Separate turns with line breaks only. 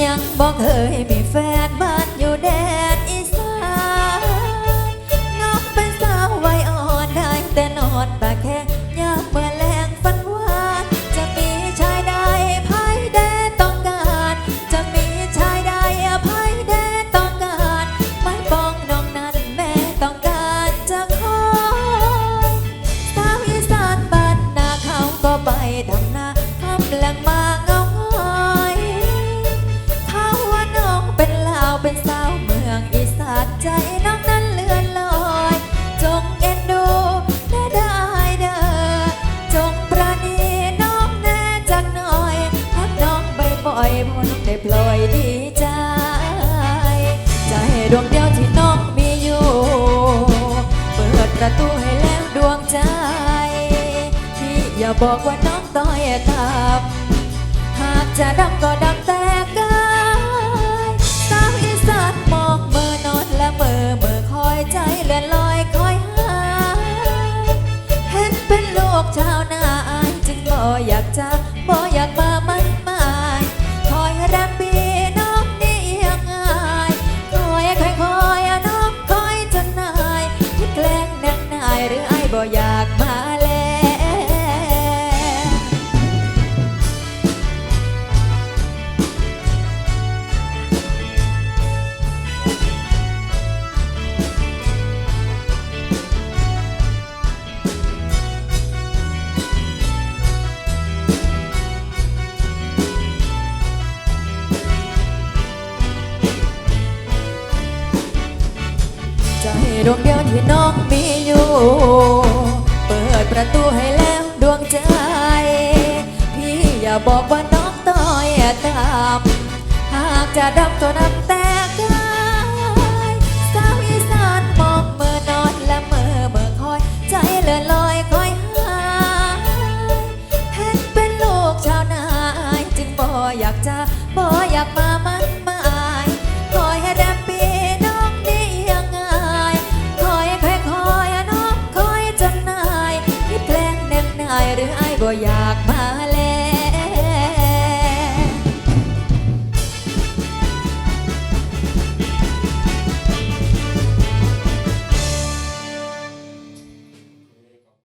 nhắn bóng hơi mỉm ดวงเดียวที่น้องมีอยู่ เปิดประตูให้แล้วดวงใจ ที่อย่าบอกว่าน้องต้อยตับหากจะดำก็ดำแต่กายสาวอีสานมองเมื่อนอนและเมื่อเมื่อคอยใจเลื่อนลอยคอยหาเห็นเป็นลูกชาวนาอายจึงบ่อยากจะบ่อยากมา ใจดวงเดียวที่น้องมีอยู่ เปิดประตูให้แล้วดวงใจ พี่อย่าบอกว่าน้องต้อยตามหากจะดำก็ดำแต่กายสาวอีสานมองเมื่อนอนและเมื่อเมื่อคอย ใจเลื่อนลอยคอยหาเห็นเป็นลูกชาวนาจึงบ่อยากจะบ่อยากมา บ่อยาก